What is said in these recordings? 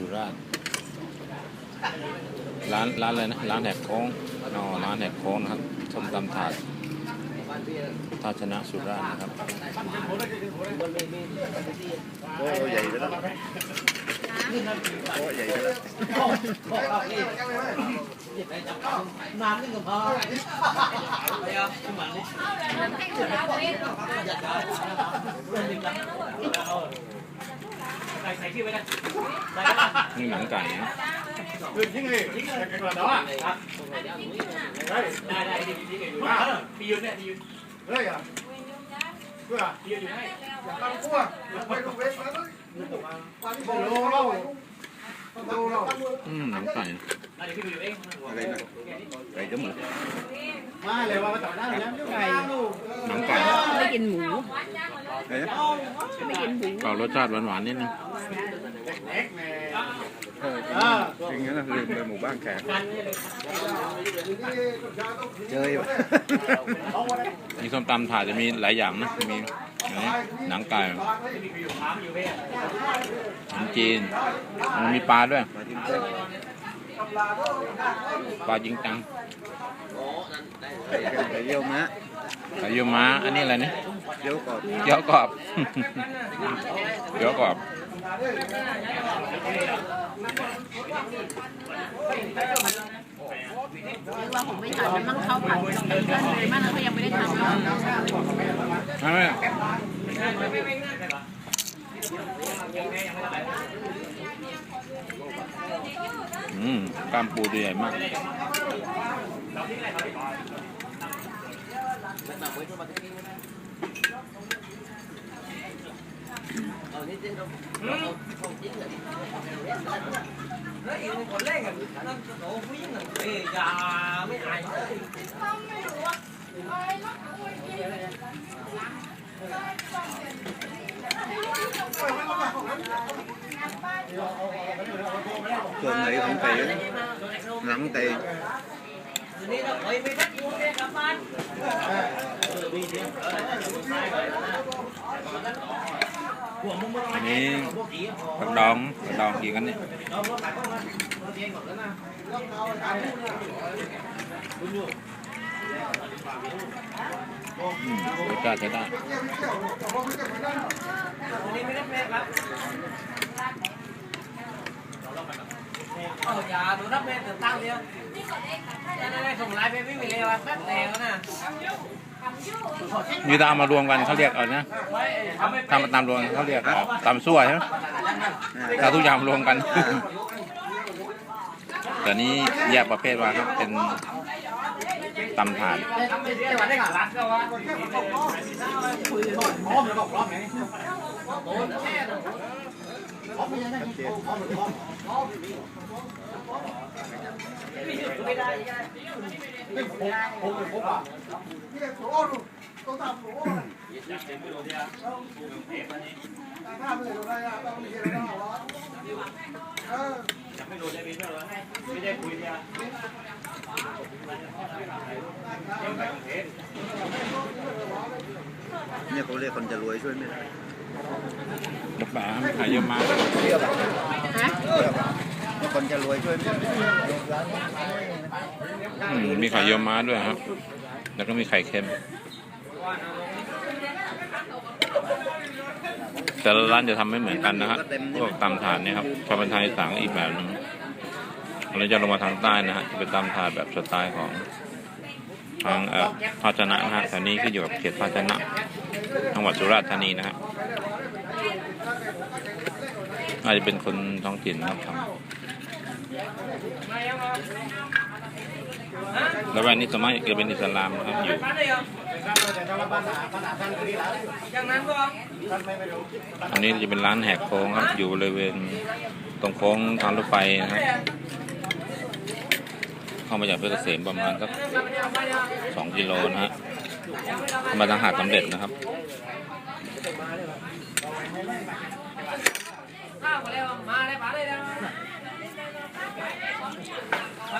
สุราษฎร์ร้านร้านอะไรนะร้านแหกโค้งอ๋อร้านแหกโค้งนะครับส้มตำถาดท่าชนะสุราษฎร์นะครับโอ้ใหญ่ไปแล้วโอ้ใหญ่ไปแล้วน้ำนี่ก็พอนี่ ใส่ชื่อไว้นะนี่หนังไก่นะคืนทิ้งเลยทิ้งเลยกระดาษเฮ้ยได้ได้ไดีดีดีมาพี่ยืนเนี่ยพี่ยืนเฮ้ยอะเพื่อพี่ยืนอยู่ให้ตั้งขั้วไปลงเวทมาเลยโลเล่าโลเล่อืมหนังไก่อะไรนะไก่จมูกมาเลยว่ามาต่อหน้าแล้วไก่หนังไก่ไม่กินหมู เอ๊ะไม่กินหมูเปล่ารสชาติหวานๆนิดนึงเล็กแม่เออจริงๆนะลืมไปหมู่บ้านแขกเจออยู่มีส้มตำถาดจะมีหลายอย่างนะ มีอันนี้หนังไก่พี่อยู่ขาอยู่เพ่ขนมจีน มันมีปลาด้วยมาทิ้งเส้นปลาจริงจังไก่ไก่เยี่ยวม้าไก่เยี่ยวม้าอันนี้อะไรเนี่ย เยี่ยวกรอบเกี๊ยวกรอบ เกี๊ยวกรอบเรียกว่าผมไม่ทานมันมั่งเข้าผัดเพื่อนเลยมั่งเขายังไม่ได้ทานเลยใช่ไหมอืมกล้ามปูดีใหญ่มากคนแรก อะนั่นโอ้ผู้หญิงอะเอ้ย อย่าไม่อายเลยส่วนไหนของไก่หนังไก่นี่เราเคยไม่ทักยูเนี่ยกลับบ้านอันนี้ผักดองผักดองกี่กันเนี่ยอืมรสชาติใช้ได้ได้แม่ครับเอาอย่าดูรับแม่ถึงตั้งเดียวนั่นนั่นส่งไลน์ไปไม่มีเลยวะแป๊บเดียวนะ นี่ถ้าเอามารวมกันเขาเรียกเอานะถ้ามาตามรวมกันเขาเรียกเอาตามซั่วใช่ไหมถ้าทุกอย่างรวมกัน แต่นี้แยกประเภทว่าครับเป็นตำถาดทำไปเสียวันได้ขาลักก็ว่าพร้อมแล้วก็พร้อมไงไม่ได้ นี่ผมผมผมอะนี่โอ้ดูต้องทำโอ้ถ้าไม่ได้อะต้องมีอะไรต้องเอาเออไม่รู้จะมีเพื่อนว่าไม่ได้คุยเนี่ยเนี่ยเขาเรียกคนจะรวยช่วยไม่ได้กระป๋าขายเยอะมากเรียบอะฮะเรียบอะคนจะรวยช่วยไม่ได้อืมมีไข่เยี่ยวม้าด้วยครับ แล้วก็มีไข่เค็ม แต่ละร้านจะทำไม่เหมือนกันนะฮะพวกตำถาดเนี่ยครับชาวบ้านไทยสั่งอีกแบบนึงเราจะลงมาทางใต้นะฮะจะเป็นตำถาดแบบสไตล์ของทางเอ่อภาชนะนะฮะแถวนี้ก็อยู่กับเขตภาชนะจังหวัดสุราษฎร์ธานีนะฮะอาจจะเป็นคนท้องถิ่นนะครับ แล้วแวนนี้สมัยจะเป็นอิสลามนะครับอยู่อันนี้จะเป็นร้านแหกโค้งครับ อยู่บริเวณตรงโค้งทางรถไฟนะครับเข้ามาจากเพชรเกษมประมาณสักสองกิโลนะฮะมาทางหาดสำเร็จนะครับข้าวมาแล้วมาได้ปาได้แล้วทำกันนี้ได้แต่แบ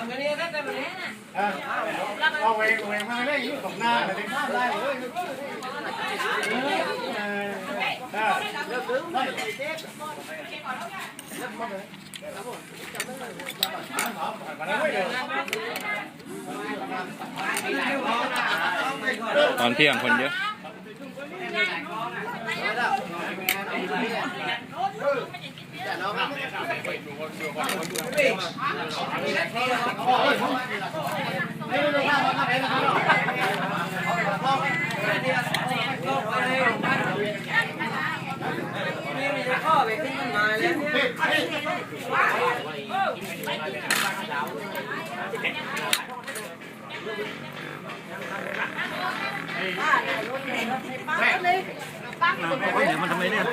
บนี้ เอาเวงเวงมาได้อยู่ตรงหน้าแต่ถึงข้ามได้เลยตอนเที่ยงคนเยอะ มีข้อไปขึ้นต้นไม้แล้วเนี่ยมันทำไมเนี่ย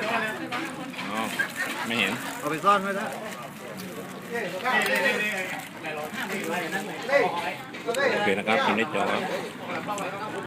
ไม่เห็น เอาไปซ่อนไว้แล้วโอเคนะครับพิมพ์ได้จอครับ